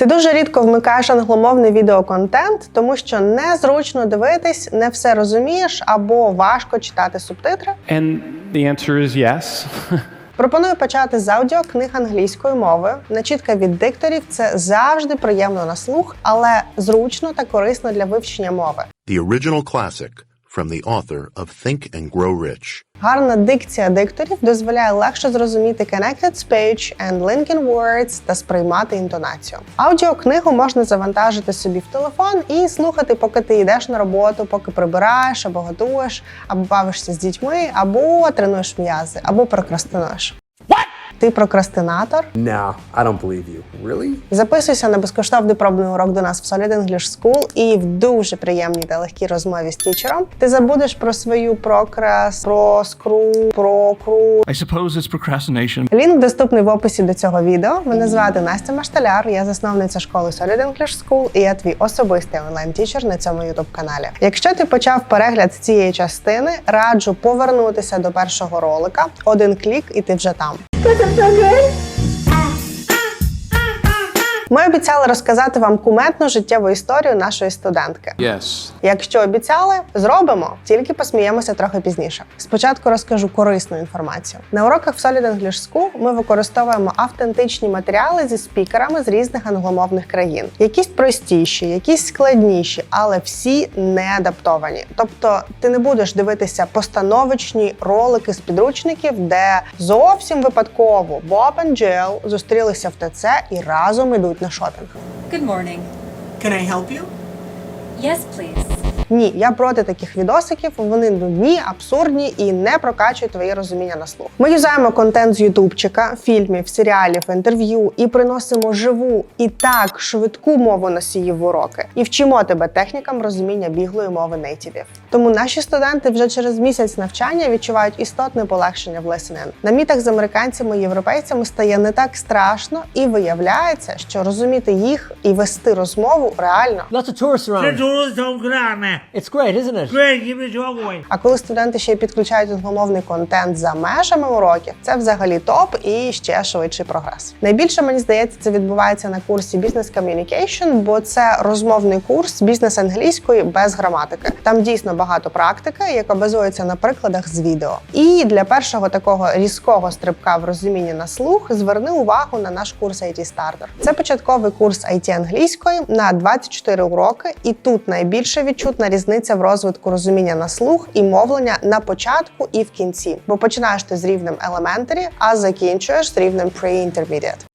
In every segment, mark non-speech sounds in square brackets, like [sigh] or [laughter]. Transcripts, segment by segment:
Ти дуже рідко вмикаєш англомовний відеоконтент, тому що незручно дивитись, не все розумієш або важко читати субтитри. And the answer is yes. [laughs] Пропоную почати з аудіокниг англійською мовою. Начітка від дикторів це завжди приємно на слух, але зручно та корисно для вивчення мови. The original classic from the author of Think and Grow Rich. Гарна дикція дикторів дозволяє легше зрозуміти connected speech and linking words та сприймати інтонацію. Аудіокнигу можна завантажити собі в телефон і слухати, поки ти йдеш на роботу, поки прибираєш або готуєш, або бавишся з дітьми, або тренуєш м'язи, або прокрастинуєш. Ти прокрастинатор? No, I don't believe you. Really? Записуйся на безкоштовний пробний урок до нас в Solid English School і в дуже приємній та легкій розмові з тічером ти забудеш про свою прокрас, проскру, прокру. I suppose it's procrastination. Лінк доступний в описі до цього відео. Мене звати Настя Машталяр, я засновниця школи Solid English School і я твій особистий онлайн-тічер на цьому youtube каналі. Якщо ти почав перегляд цієї частини, раджу повернутися до першого ролика. Один клік, і ти вже там. Because I'm so good. Ah, ah, ah, My обіцяли розказати вам кумедну життєву історію нашої студентки. Yes. Якщо обіцяли, зробимо, тільки посміємося трохи пізніше. Спочатку розкажу корисну інформацію. На уроках в Solid English School ми використовуємо автентичні матеріали зі спікерами з різних англомовних країн. Якісь простіші, якісь складніші, але всі не адаптовані. Тобто, ти не будеш дивитися постановочні ролики з підручників, де зовсім випадково Боб і Джил зустрілися в ТЦ і разом ідуть на Good morning. Can I help you? Yes, please. Ні, я проти таких відосиків. Вони нудні, абсурдні і не прокачують твоє розуміння на слух. Ми юзаємо контент з ютубчика, фільмів, серіалів, інтерв'ю і приносимо живу і так швидку мову носіїв в уроки. І вчимо тебе технікам розуміння біглої мови нейтівів. Тому наші студенти вже через місяць навчання відчувають істотне полегшення в listening. На мітах з американцями і європейцями стає не так страшно, і виявляється, що розуміти їх і вести розмову реально. Це It's great, isn't it? Great, give me your А коли студенти ще й підключають англомовний контент за межами уроків, це взагалі топ і ще швидший прогрес. Найбільше мені здається, це відбувається на курсі Business Communication, бо це розмовний курс бізнес англійської без граматики. Там дійсно багато практики, яка базується на прикладах з відео. І для першого такого різкого стрибка в розумінні на слух зверни увагу на наш курс IT Starter. Це початковий курс IT англійської на 24 уроки, і тут найбільше відчутна різниця в розвитку розуміння на слух і мовлення на початку і в кінці. Бо починаєш ти з рівнем elementary, а закінчуєш з рівнем pre-intermediate.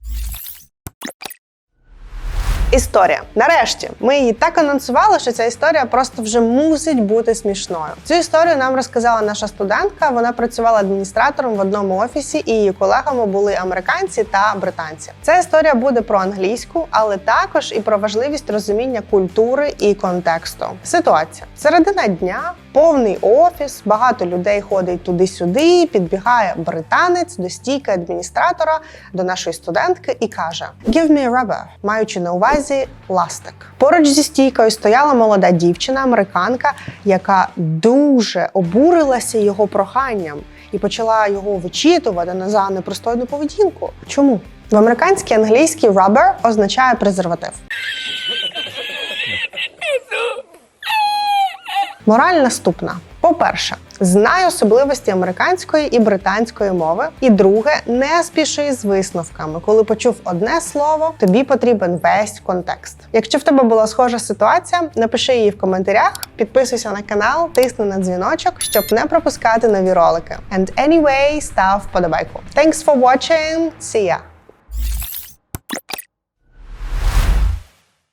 Історія. Нарешті ми її так анонсували, що ця історія просто вже мусить бути смішною. Цю історію нам розказала наша студентка. Вона працювала адміністратором в одному офісі, і її колегами були американці та британці. Ця історія буде про англійську, але також і про важливість розуміння культури і контексту. Ситуація середина дня. Повний офіс, багато людей ходить туди-сюди. Підбігає британець до стійки адміністратора до нашої студентки і каже: «Give me a rubber», маючи на увазі ластик. Поруч зі стійкою стояла молода дівчина, американка, яка дуже обурилася його проханням і почала його вичитувати за непристойну поведінку. Чому? В американській англійській rubber означає презерватив. Мораль наступна: по-перше, знай особливості американської і британської мови. І друге, не спіши з висновками. Коли почув одне слово, тобі потрібен весь контекст. Якщо в тебе була схожа ситуація, напиши її в коментарях, підписуйся на канал, тисни на дзвіночок, щоб не пропускати нові ролики. And anyway, став вподобайку. Thanks for watching. See ya!